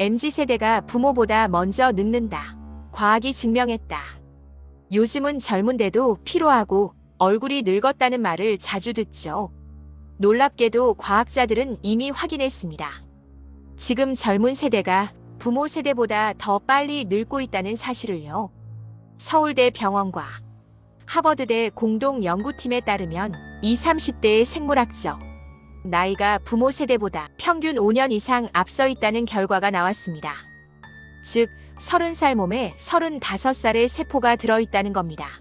MZ세대가 부모보다 먼저 늙는다. 과학이 증명했다. 요즘은 젊은데도 피로하고 얼굴이 늙었다는 말을 자주 듣죠. 놀랍게도 과학자들은 이미 확인했습니다. 지금 젊은 세대가 부모 세대보다 더 빨리 늙고 있다는 사실을요. 서울대 병원과 하버드대 공동 연구팀에 따르면 20, 30대의 생물학적 나이가 부모 세대보다 평균 5년 이상 앞서 있다는 결과가 나왔습니다. 즉, 30살 몸에 35살의 세포가 들어있다는 겁니다.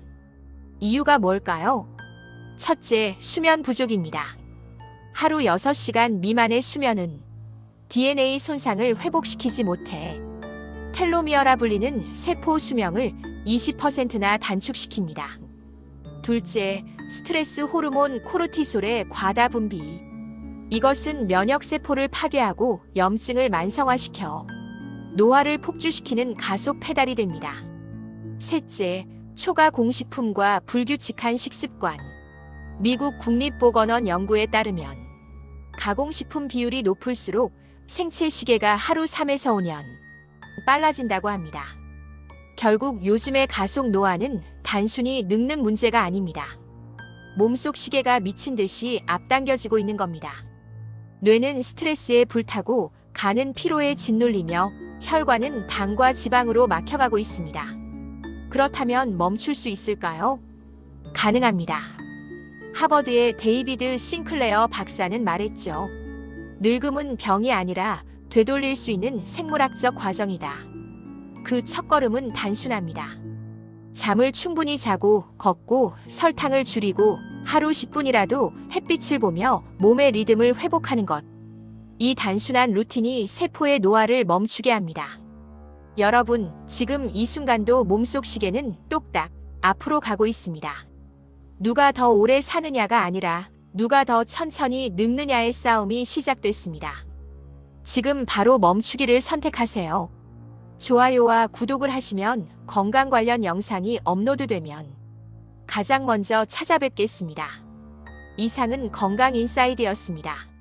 이유가 뭘까요? 첫째, 수면 부족입니다. 하루 6시간 미만의 수면은 DNA 손상을 회복시키지 못해 텔로미어라 불리는 세포 수명을 20%나 단축시킵니다. 둘째, 스트레스 호르몬 코르티솔의 과다 분비. 이것은 면역 세포를 파괴하고 염증을 만성화시켜 노화를 폭주시키는 가속 페달이 됩니다. 셋째, 초가 공식품과 불규칙한 식습관. 미국 국립보건원 연구에 따르면 가공식품 비율이 높을수록 생체 시계가 하루 3에서 5년 빨라진다고 합니다. 결국 요즘의 가속 노화는 단순히 늙는 문제가 아닙니다. 몸속 시계가 미친 듯이 앞당겨지고 있는 겁니다. 뇌는 스트레스에 불타고 간은 피로에 짓눌리며 혈관은 당과 지방으로 막혀가고 있습니다. 그렇다면 멈출 수 있을까요? 가능합니다. 하버드의 데이비드 싱클레어 박사는 말했죠. 늙음은 병이 아니라 되돌릴 수 있는 생물학적 과정이다. 그 첫걸음은 단순합니다. 잠을 충분히 자고 걷고 설탕을 줄이고 하루 10분이라도 햇빛을 보며 몸의 리듬을 회복하는 것. 이 단순한 루틴이 세포의 노화를 멈추게 합니다. 여러분, 지금 이 순간도 몸속 시계는 똑딱 앞으로 가고 있습니다. 누가 더 오래 사느냐가 아니라 누가 더 천천히 늙느냐의 싸움이 시작됐습니다. 지금 바로 멈추기를 선택하세요. 좋아요와 구독을 하시면 건강 관련 영상이 업로드되면 가장 먼저 찾아뵙겠습니다. 이상은 건강 인사이드였습니다.